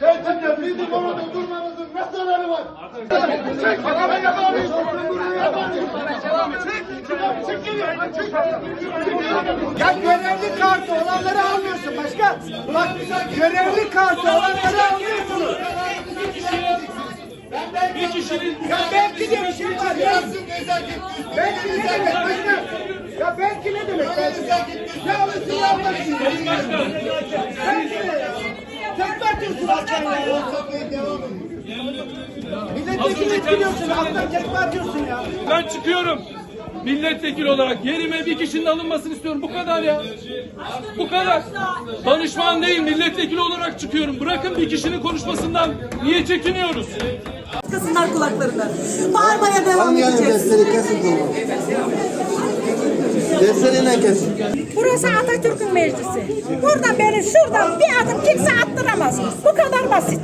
Sen bizim orada durmamızın ne zararı var? Çık, bakalım yapamayız. Yapamayız. Çık, çık, çık. Ya görevli kartı olanları almıyorsun başka. Bak görevli kartı olanları almıyorsunuz. Ben belki, bir kişinin... Ya belki de bir şey var ya. Belki ne demek başkan? Ya belki ne demek belki? Ne alırsın ya alırsın. Belki ne? Tekme atıyorsun başkan ya. Milletvekili etkiliyorsun. Alttan tekme atıyorsun ya. ben çıkıyorum. Milletvekili olarak yerime bir kişinin alınmasını istiyorum. Bu kadar ya. Bu kadar. Danışman değil, milletvekili olarak çıkıyorum. Bırakın bir kişinin konuşmasından niye çekiniyoruz? Kısınlar kulaklarını. Bağırmaya devam Yani edeceğiz. desteni kesin bunu. Desteni kesin. Burası Atatürk'ün meclisi. Buradan beri şuradan bir adım kimse attıramaz. Bu kadar basit.